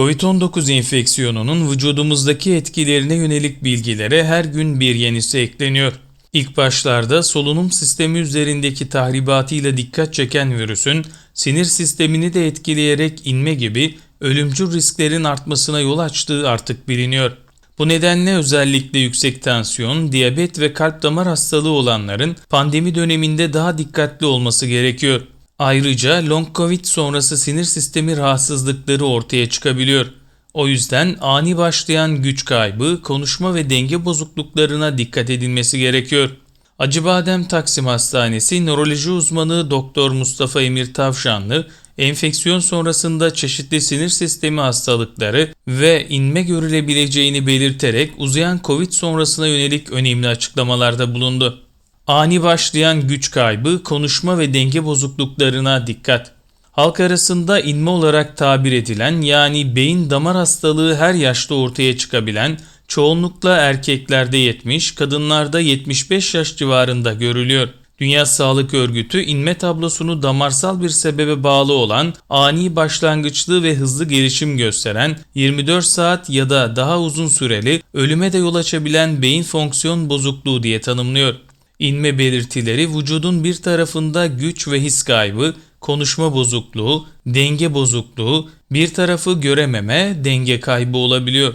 Covid-19 enfeksiyonunun vücudumuzdaki etkilerine yönelik bilgilere her gün bir yenisi ekleniyor. İlk başlarda solunum sistemi üzerindeki tahribatıyla dikkat çeken virüsün sinir sistemini de etkileyerek inme gibi ölümcül risklerin artmasına yol açtığı artık biliniyor. Bu nedenle özellikle yüksek tansiyon, diyabet ve kalp damar hastalığı olanların pandemi döneminde daha dikkatli olması gerekiyor. Ayrıca long covid sonrası sinir sistemi rahatsızlıkları ortaya çıkabiliyor. O yüzden ani başlayan güç kaybı, konuşma ve denge bozukluklarına dikkat edilmesi gerekiyor. Acıbadem Taksim Hastanesi nöroloji uzmanı Doktor Mustafa Emir Tavşanlı, enfeksiyon sonrasında çeşitli sinir sistemi hastalıkları ve inme görülebileceğini belirterek uzayan Covid sonrasına yönelik önemli açıklamalarda bulundu. Ani başlayan güç kaybı, konuşma ve denge bozukluklarına dikkat. Halk arasında inme olarak tabir edilen yani beyin damar hastalığı her yaşta ortaya çıkabilen, çoğunlukla erkeklerde 70, kadınlarda 75 yaş civarında görülüyor. Dünya Sağlık Örgütü inme tablosunu damarsal bir sebebe bağlı olan ani başlangıçlı ve hızlı gelişim gösteren 24 saat ya da daha uzun süreli ölüme de yol açabilen beyin fonksiyon bozukluğu diye tanımlıyor. İnme belirtileri vücudun bir tarafında güç ve his kaybı, konuşma bozukluğu, denge bozukluğu, bir tarafı görememe, denge kaybı olabiliyor.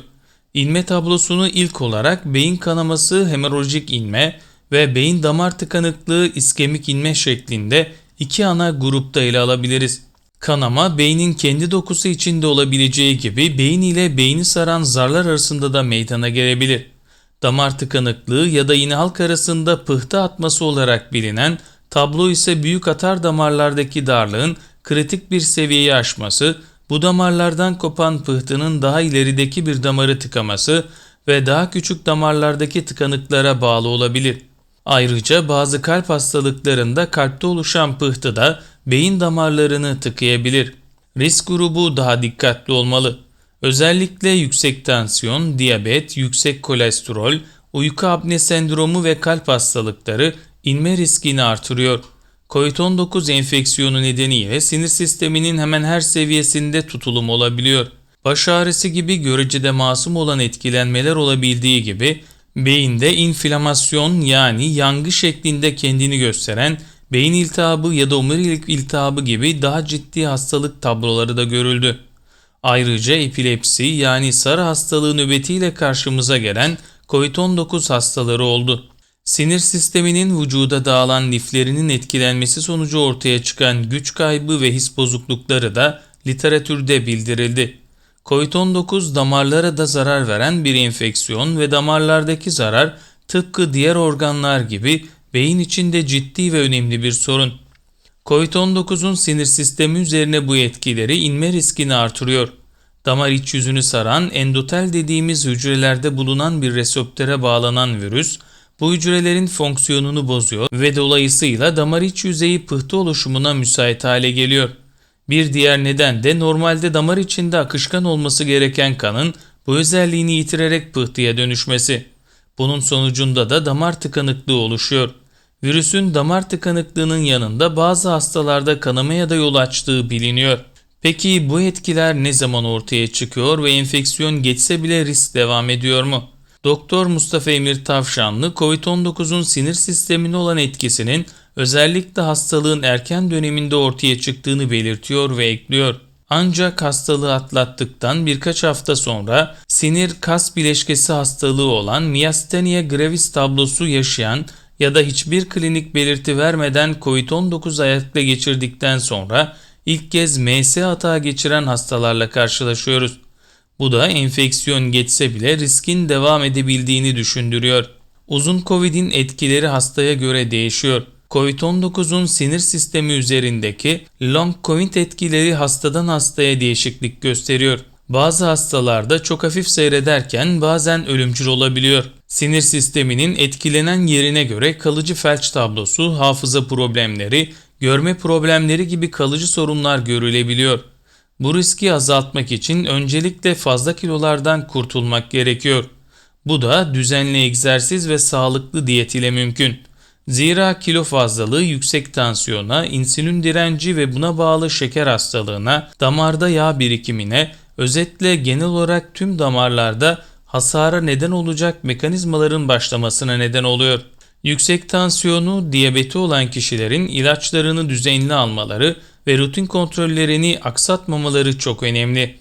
İnme tablosunu ilk olarak beyin kanaması hemorajik inme ve beyin damar tıkanıklığı iskemik inme şeklinde iki ana grupta ele alabiliriz. Kanama beynin kendi dokusu içinde olabileceği gibi beyin ile beyni saran zarlar arasında da meydana gelebilir damar tıkanıklığı ya da yine halk arasında pıhtı atması olarak bilinen tablo ise büyük atar damarlardaki darlığın kritik bir seviyeyi aşması, bu damarlardan kopan pıhtının daha ilerideki bir damarı tıkaması ve daha küçük damarlardaki tıkanıklara bağlı olabilir. Ayrıca bazı kalp hastalıklarında kalpte oluşan pıhtı da beyin damarlarını tıkayabilir. Risk grubu daha dikkatli olmalı. Özellikle yüksek tansiyon, diyabet, yüksek kolesterol, uyku apne sendromu ve kalp hastalıkları inme riskini artırıyor. COVID-19 enfeksiyonu nedeniyle sinir sisteminin hemen her seviyesinde tutulum olabiliyor. Baş ağrısı gibi görecede masum olan etkilenmeler olabildiği gibi beyinde inflamasyon yani yangı şeklinde kendini gösteren beyin iltihabı ya da omurilik iltihabı gibi daha ciddi hastalık tabloları da görüldü. Ayrıca epilepsi yani sarı hastalığı nöbetiyle karşımıza gelen COVID-19 hastaları oldu. Sinir sisteminin vücuda dağılan liflerinin etkilenmesi sonucu ortaya çıkan güç kaybı ve his bozuklukları da literatürde bildirildi. COVID-19 damarlara da zarar veren bir enfeksiyon ve damarlardaki zarar tıpkı diğer organlar gibi beyin içinde ciddi ve önemli bir sorun. Covid-19'un sinir sistemi üzerine bu etkileri inme riskini artırıyor. Damar iç yüzünü saran endotel dediğimiz hücrelerde bulunan bir reseptöre bağlanan virüs, bu hücrelerin fonksiyonunu bozuyor ve dolayısıyla damar iç yüzeyi pıhtı oluşumuna müsait hale geliyor. Bir diğer neden de normalde damar içinde akışkan olması gereken kanın bu özelliğini yitirerek pıhtıya dönüşmesi. Bunun sonucunda da damar tıkanıklığı oluşuyor. Virüsün damar tıkanıklığının yanında bazı hastalarda kanamaya da yol açtığı biliniyor. Peki bu etkiler ne zaman ortaya çıkıyor ve enfeksiyon geçse bile risk devam ediyor mu? Doktor Mustafa Emir Tavşanlı COVID-19'un sinir sistemine olan etkisinin özellikle hastalığın erken döneminde ortaya çıktığını belirtiyor ve ekliyor. Ancak hastalığı atlattıktan birkaç hafta sonra sinir kas bileşkesi hastalığı olan miastenia gravis tablosu yaşayan ya da hiçbir klinik belirti vermeden COVID-19 ayakta geçirdikten sonra ilk kez MS hata geçiren hastalarla karşılaşıyoruz. Bu da enfeksiyon geçse bile riskin devam edebildiğini düşündürüyor. Uzun COVID'in etkileri hastaya göre değişiyor. COVID-19'un sinir sistemi üzerindeki long COVID etkileri hastadan hastaya değişiklik gösteriyor. Bazı hastalarda çok hafif seyrederken bazen ölümcül olabiliyor. Sinir sisteminin etkilenen yerine göre kalıcı felç tablosu, hafıza problemleri, görme problemleri gibi kalıcı sorunlar görülebiliyor. Bu riski azaltmak için öncelikle fazla kilolardan kurtulmak gerekiyor. Bu da düzenli egzersiz ve sağlıklı diyet ile mümkün. Zira kilo fazlalığı yüksek tansiyona, insülin direnci ve buna bağlı şeker hastalığına, damarda yağ birikimine, Özetle genel olarak tüm damarlarda hasara neden olacak mekanizmaların başlamasına neden oluyor. Yüksek tansiyonu, diyabeti olan kişilerin ilaçlarını düzenli almaları ve rutin kontrollerini aksatmamaları çok önemli.